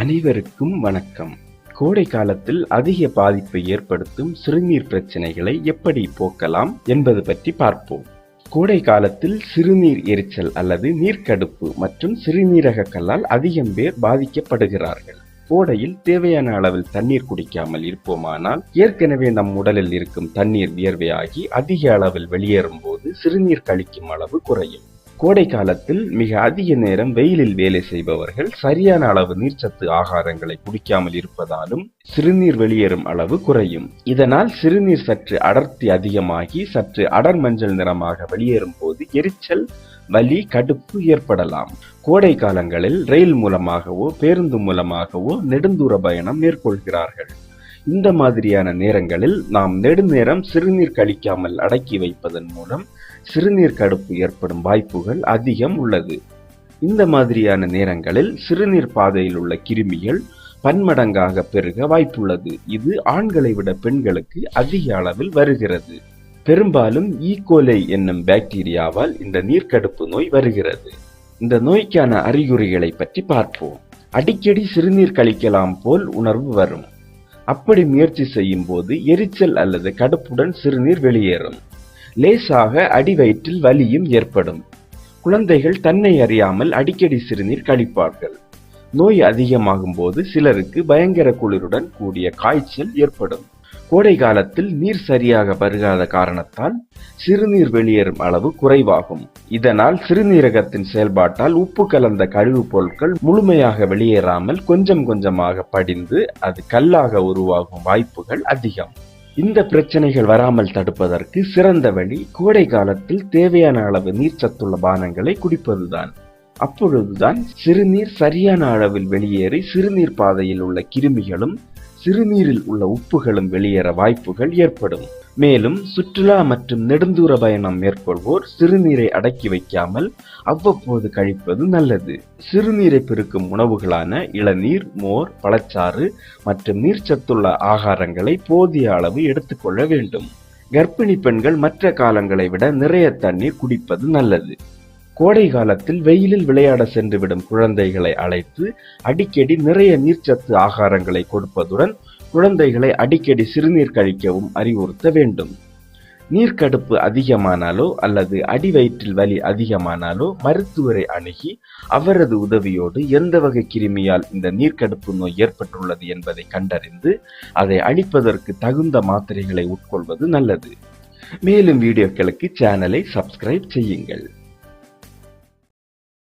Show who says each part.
Speaker 1: அனைவருக்கும் வணக்கம். கோடை காலத்தில் அதிக பாதிப்பை ஏற்படுத்தும் சிறுநீர் பிரச்சனைகளை எப்படி போக்கலாம் என்பது பற்றி பார்ப்போம். கோடை காலத்தில் சிறுநீர் எரிச்சல் அல்லது நீர்க்கடுப்பு மற்றும் சிறுநீரக கல்லால் அதிகம் பேர் பாதிக்கப்படுகிறார்கள். கோடையில் தேவையான அளவில் தண்ணீர் குடிக்காமல் இருப்போமானால் ஏற்கனவே நம் உடலில் இருக்கும் தண்ணீர் வியர்வையாகி அதிக அளவில் வெளியேறும் போது சிறுநீர் கழிக்கும் அளவு குறையும். கோடை காலத்தில் மிக அதிக நேரம் வெயிலில் வேலை செய்பவர்கள் சரியான அளவு நீர்ச்சத்து ஆகாரங்களை குடிக்காமல் இருப்பதாலும் சிறுநீர் வெளியேறும் அளவு குறையும். இதனால் சிறுநீர் சற்று அடர்த்தி அதிகமாகி சற்று அடர் மஞ்சள் நிறமாக வெளியேறும் போது எரிச்சல் வலி கடுப்பு ஏற்படலாம். கோடை காலங்களில் ரயில் மூலமாகவோ பேருந்து மூலமாகவோ நெடுந்தூர பயணம் மேற்கொள்கிறார்கள். இந்த மாதிரியான நேரங்களில் நாம் நெடுநேரம் சிறுநீர் கழிக்காமல் அடக்கி வைப்பதன் மூலம் சிறுநீர் கடுப்பு ஏற்படும் வாய்ப்புகள் அதிகம் உள்ளது. இந்த மாதிரியான நேரங்களில் சிறுநீர் பாதையில் உள்ள கிருமிகள் பன்மடங்காக பெருக வாய்ப்புள்ளது. இது ஆண்களை விட பெண்களுக்கு அதிக அளவில் வருகிறது. பெரும்பாலும் e. ஈகோலை என்னும் பாக்டீரியாவால் இந்த நீர்க்கடுப்பு நோய் வருகிறது. இந்த நோய்க்கான அறிகுறிகளை பற்றி பார்ப்போம். அடிக்கடி சிறுநீர் கழிக்கலாம் போல் உணர்வு வரும். அப்படி முயற்சி செய்யும் போது எரிச்சல் அல்லது கடுப்புடன் சிறுநீர் வெளியேறும். லேசாக அடிவயிற்றில் வலியும் ஏற்படும். குழந்தைகள் தன்னை அறியாமல் அடிக்கடி சிறுநீர் கழிப்பார்கள். நோய் அதிகமாகும் போது சிலருக்கு பயங்கர குளிருடன் கூடிய காய்ச்சல் ஏற்படும். கோடை காலத்தில் நீர் சரியாக பருகாத காரணத்தால் சிறுநீர் வெளியேறும் அளவு குறைவாகும். இதனால் சிறுநீரகத்தின் செயல்பாட்டால் உப்பு கலந்த கழிவுப் பொருட்கள் முழுமையாக வெளியேறாமல் கொஞ்சம் கொஞ்சமாக படிந்து அது கல்லாக உருவாகும் வாய்ப்புகள் அதிகம். இந்த பிரச்சனைகள் வராமல் தடுப்பதற்கு சிறந்த வழி கோடை காலத்தில் தேவையான அளவு நீர்ச்சத்துள்ள பானங்களை குடிப்பதுதான். அப்பொழுதுதான் சிறுநீர் சரியான அளவில் வெளியேறி சிறுநீர் பாதையில் உள்ள கிருமிகளும் சிறுநீரில் உள்ள உப்புகளும் வெளியேற வாய்ப்புகள் ஏற்படும். மேலும் சுற்றுலா மற்றும் நெடுந்தூர பயணம் மேற்கொள்வோர் சிறுநீரை அடக்கி வைக்காமல் அவ்வப்போது கழிப்பது நல்லது. சிறுநீரை பெருக்கும் உணவுகளான இளநீர் மோர் பழச்சாறு மற்றும் நீர்ச்சத்துள்ள ஆகாரங்களை போதிய அளவு எடுத்துக்கொள்ள வேண்டும். கர்ப்பிணி பெண்கள் மற்ற காலங்களை விட நிறைய தண்ணீர் குடிப்பது நல்லது. கோடை காலத்தில் வெயிலில் விளையாட சென்றுவிடும் குழந்தைகளை அழைத்து அடிக்கடி நிறைய நீர்ச்சத்து ஆகாரங்களை கொடுப்பதுடன் குழந்தைகளை அடிக்கடி சிறுநீர் கழிக்கவும் அறிவுறுத்த வேண்டும். நீர்க்கடுப்பு அதிகமானாலோ அல்லது அடிவயிற்றில் வலி அதிகமானாலோ மருத்துவரை அணுகி அவரது உதவியோடு எந்த வகை கிருமியால் இந்த நீர்க்கடுப்பு நோய் ஏற்பட்டுள்ளது என்பதை கண்டறிந்து அதை அழிப்பதற்கு தகுந்த மாத்திரைகளை உட்கொள்வது நல்லது. மேலும் வீடியோக்களுக்கு சேனலை சப்ஸ்கிரைப் செய்யுங்கள்.